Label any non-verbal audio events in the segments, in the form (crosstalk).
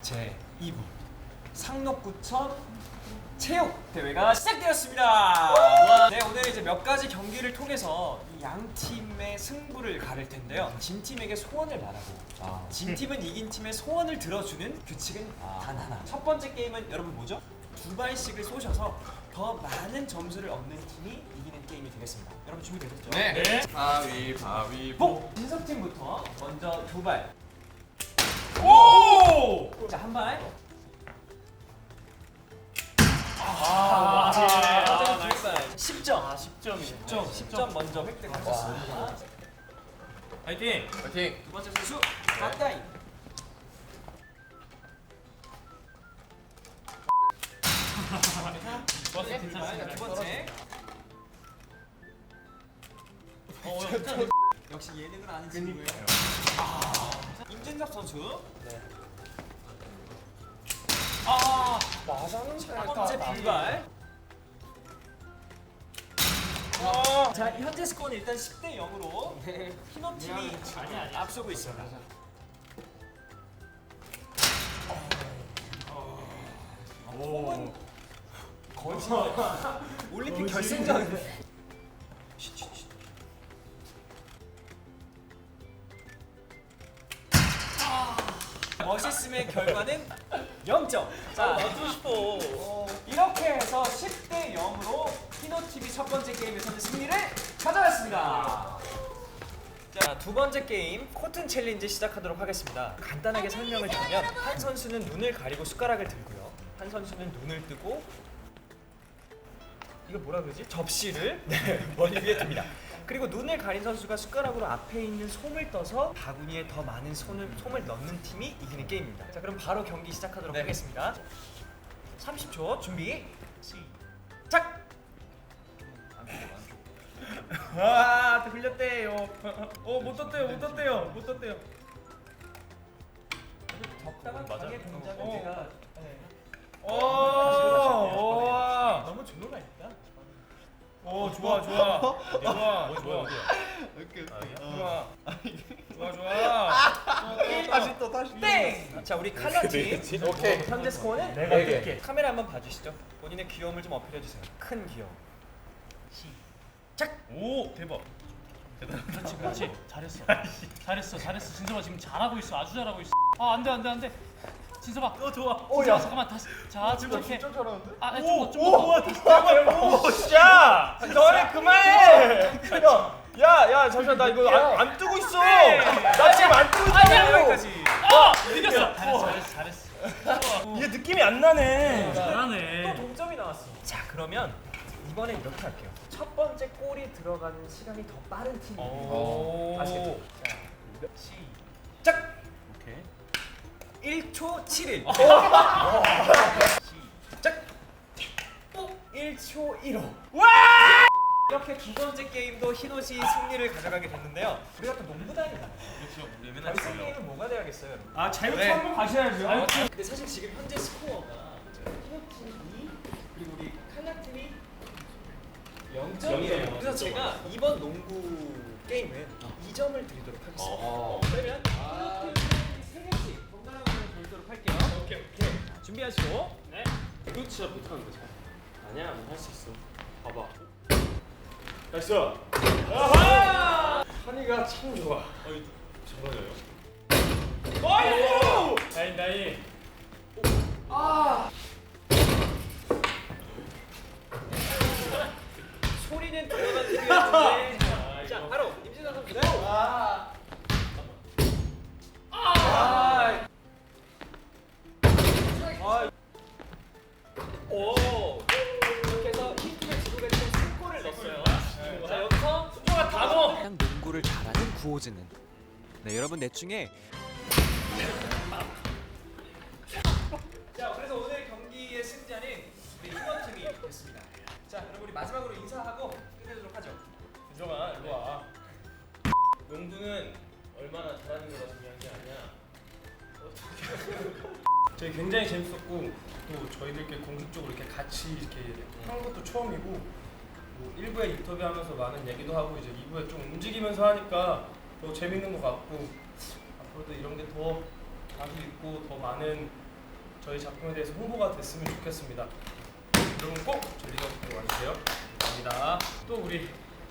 제 2부 상록구청 체육 대회가 시작되었습니다. 네 오늘 이제 몇 가지 경기를 통해서 이양 팀의 승부를 가릴 텐데요. 진 팀에게 소원을 말하고 진 팀은 이긴 팀의 소원을 들어주는 규칙은 단 하나. 첫 번째 게임은 여러분 뭐죠? 두 발씩을 쏘셔서 더 많은 점수를 얻는 팀이 이기는 게임이 되겠습니다. 여러분 준비되셨죠? 네. 바위 바위 복! 진석 팀부터 먼저 두 발. 오! 자, 한 발. 아, 아, 나이스. 두 발. 10점. 아, 10점이네. 10점. 10점 먼저 획득하셨습니다. 파이팅! 파이팅! 두 번째 선수 가까이. 버스 (laughs) 네, 괜찮습니다. 두 번째. 어, 괜찮아. 역시 예능을 아는 친구예요. 임진섭 선수. 아, 첫 번째 불발. 자, 현재 스코어는 일단 10대 0으로 피노 팀이 아니야, 아니야. 앞서고 있습니다. 오. 거의 진짜 올림픽 결승전. 멋있음의 결과는 0점. 자, 맞고 싶어. 이렇게 해서 10대 0으로 피노팀이 첫 번째 게임에서는 승리를 가져갔습니다. 자, 두 번째 게임 코튼 챌린지 시작하도록 하겠습니다. 간단하게 설명을 드리면 한 선수는 눈을 가리고 숟가락을 들고요. 한 선수는 눈을 뜨고 이거 뭐라 그러지? 접시를 네, 머리 위에 둡니다. 그리고 눈을 가린 선수가 숟가락으로 앞에 있는 솜을 떠서 바구니에 더 많은 손을, 솜을 넣는 팀이 이기는 게임입니다. 자, 그럼 바로 경기 시작하도록 하겠습니다. 30초 준비 시작. 아, 또 흘렸대요. 어, 못 떴대요, 못 떴대요, 못 떴대요. 적당한 맞아. 방해 동작을 어. 제가 네. 오, 오, 너무 조로가 있다. 오, 좋아, 좋아. 좋아, 좋아. 좋아. 좋아, 좋아. 다시 또 다시 땡! 자 우리 칼라 팀 오케이. 현재 스코어는 내가 네 개. 뜰게. 카메라 한번 봐주시죠. 본인의 귀여움을 좀 어필해 주세요. 큰 귀여움. 시작. 오, 대박. 그렇지 그렇지 잘했어 잘했어 잘했어 진섭아 지금 잘하고 있어 아주 잘하고 있어 아 안돼 안돼 안돼 진섭아 어, 좋아. 진섭아 잠깐만 다시 자 진짜 침착해 진짜 잘하는데? 아좀더 좀 더 오, 야, 너네 그만해. 야, 야, 잠시만 나 이거 안, 안 뜨고 있어. 나 지금 안 뜨고 있어. 아니야. 여기까지. 아 이겼어 잘했어 잘했어 잘했어 이게 느낌이 안 나네. 또 잘하네 동점이 나왔어. 자 그러면 이번에 이렇게 할게요. 첫 번째 골이 들어가는 시간이 더 빠른 팀이 오. 아시겠죠? 자 시작. 오케이. 1초 7일. 시작. 1초 1호. 이렇게 두 번째 게임도 희노시 승리를 가져가게 됐는데요. 우리가 또 농구단이잖아요. 그렇죠 맨날 결승 게임은 뭐가 돼야겠어요, 여러분? 아, 자유투 네. 한번 가셔야죠. 아유, 근데 사실 지금 현재 스코어가 희노팀이 2 그리고 우리 칼라팀이 0점이에요. 그래서 제가 이번 농구 게임은 2점을 드리도록 하겠습니다. 어. 그러면 희노팀이 3개씩 번갈아 할게요. 오케이, 오케이. 준비하시고. 네. 이거 진짜 못하는 거지 아니야 할수 있어. 봐봐. 나이스. 한이가 참 좋아. 어이 잘하네요? 나이스. 나이 나 오. 이렇게 해서 힘을 지고 계신 3골을 넣었어요. 자, 여기서 수조가 다 넣어. 그냥 농구를 잘하는 구호즈는 네 여러분 넷 중에 자, 그래서 오늘 경기의 승자는 우리 희원 팀이 됐습니다. 자, 여러분 우리 마지막으로 인사하고 끝내도록 하죠. 윤정아, 일로 와. 농구는 얼마나 잘하는 거가 중요한 게 아니야. (laughs) 저희 굉장히 재밌었고 또 저희들끼리 공식적으로 이렇게 같이 이렇게 한 것도 처음이고 뭐 1부에 인터뷰하면서 많은 얘기도 하고 이제 2부에 좀 움직이면서 하니까 더 재밌는 것 같고 앞으로도 이런 게 더 자주 있고 더 많은 저희 작품에 대해서 홍보가 됐으면 좋겠습니다. 여러분 꼭 저희 리더십으로 와주세요. 감사합니다. 또 우리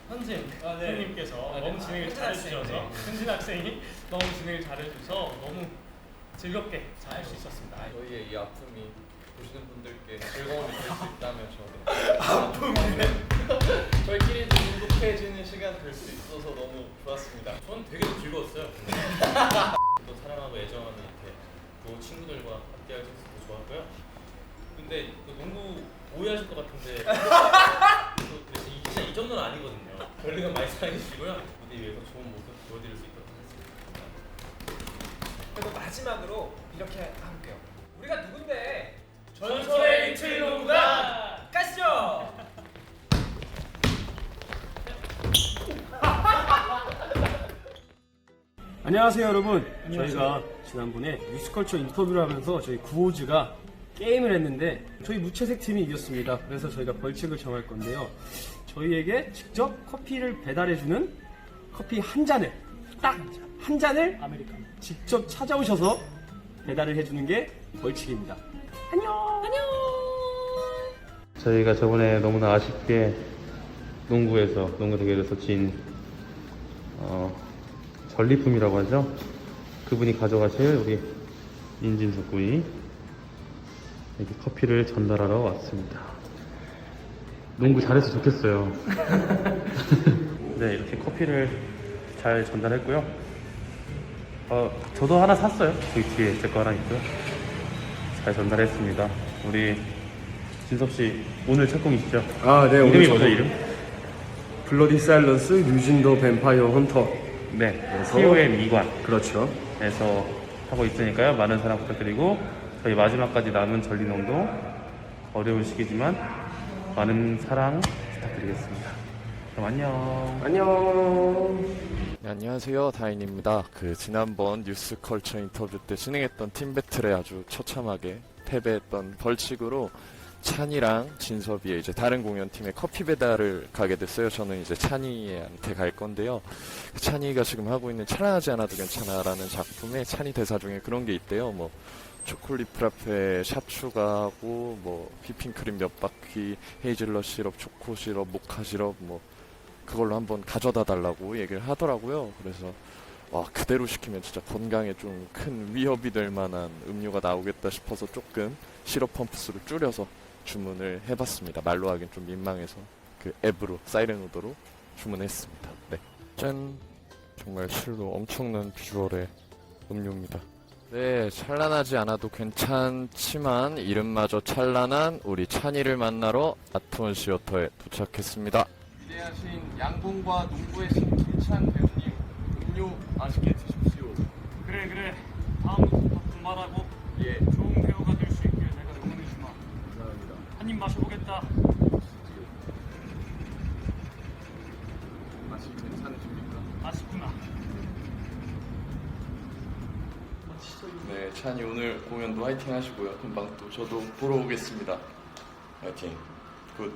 현진 선생님께서 아, 네. 너무 진행을 현진 잘해주셔서 학생, 네. 현진 학생이 너무 진행을 잘해주셔서 너무 즐겁게 잘 할 수 있었습니다. 저희의 이 아픔이 보시는 분들께 즐거움이 될 수 있다면 저는 아픔이 (laughs) 저희끼리 좀 행복해지는 시간 될 수 있어서 너무 좋았습니다. 전 되게 즐거웠어요. (laughs) 또 사랑하고 애정하는 이렇게 또 친구들과 함께할 수 있어서 좋았고요. 근데 그 농구 오해하실 것 같은데 (laughs) 또 근데 이- 진짜 이 정도는 아니거든요. 별리가 많이 사랑해 주시고요. 무대 위에서 좋은 모습 보여드릴 수 있도록 하겠습니다. 그래도 마지막으로 이렇게 해볼게요. 우리가 누군데? 전설의 이틀 농구단! 가시죠. (laughs) 안녕하세요 여러분 저희가 지난번에 뉴스컬처 인터뷰를 하면서 저희 구호즈가 게임을 했는데 저희 무채색 팀이 이겼습니다 그래서 저희가 벌칙을 정할 건데요 저희에게 직접 커피를 배달해주는 커피 한 잔을 딱 한 잔을 아메리카노 직접 찾아오셔서 배달을 해주는 게 벌칙입니다 안녕 안녕 저희가 저번에 너무나 아쉽게 농구에서 농구 대결에서 진 어, 전리품이라고 하죠. 그분이 가져가실 우리 인진석 군이 이렇게 커피를 전달하러 왔습니다. 농구 잘해서 좋겠어요. (laughs) 네, 이렇게 커피를 잘 전달했고요. 어, 저도 하나 샀어요. 저기 뒤에 제 거 하나 있고요. 잘 전달했습니다. 우리 진섭 씨 오늘 첫 공이시죠? 아, 네, 이름이 첫 뭐죠 공. 이름? 블러디 사일런스 뉴진도 뱀파이어 헌터. 네, 그래서- TOM 이관. 그렇죠. 에서 하고 있으니까요. 많은 사랑 부탁드리고 저희 마지막까지 남은 전리농도 어려운 시기지만 많은 사랑 부탁드리겠습니다. 그럼 안녕. 안녕. 네, 안녕하세요 다인입니다. 그 지난번 뉴스컬처 인터뷰 때 진행했던 팀 배틀에 아주 처참하게 패배했던 벌칙으로 찬이랑 진섭이 이제 다른 공연팀에 커피 배달을 가게 됐어요. 저는 이제 찬이한테 갈 건데요. 그 찬이가 지금 하고 있는 찬란하지 않아도 괜찮아라는 작품에 찬이 대사 중에 그런 게 있대요. 뭐 초콜릿 프라페 샷 추가하고 뭐 휘핑크림 몇 바퀴 헤이즐넛 시럽 초코 시럽 모카 시럽 뭐 그걸로 한번 가져다 달라고 얘기를 하더라고요. 그래서 와 그대로 시키면 진짜 건강에 좀 큰 위협이 될 만한 음료가 나오겠다 싶어서 조금 시럽 펌프 수를 줄여서 주문을 해봤습니다. 말로 하긴 좀 민망해서 그 앱으로 사이렌 오더로 주문했습니다. 네. 짠 정말 실로 엄청난 비주얼의 음료입니다. 네, 찬란하지 않아도 괜찮지만 이름마저 찬란한 우리 찬이를 만나러 아트원 시어터에 도착했습니다. 위대하신 양궁과 농구의 신 김찬 배우님 음료 맛있게 드십시오. 그래 그래 다음부터 더 분발하고 예, 좋은 배우가 될 수 있길 내가 응원해 주마 감사합니다. 한 입 마셔보겠다 맛이 괜찮으십니까? 맛있구나 네, 찬이 오늘 공연도 화이팅 하시고요. 금방 또 저도 보러 오겠습니다. 화이팅. 굿.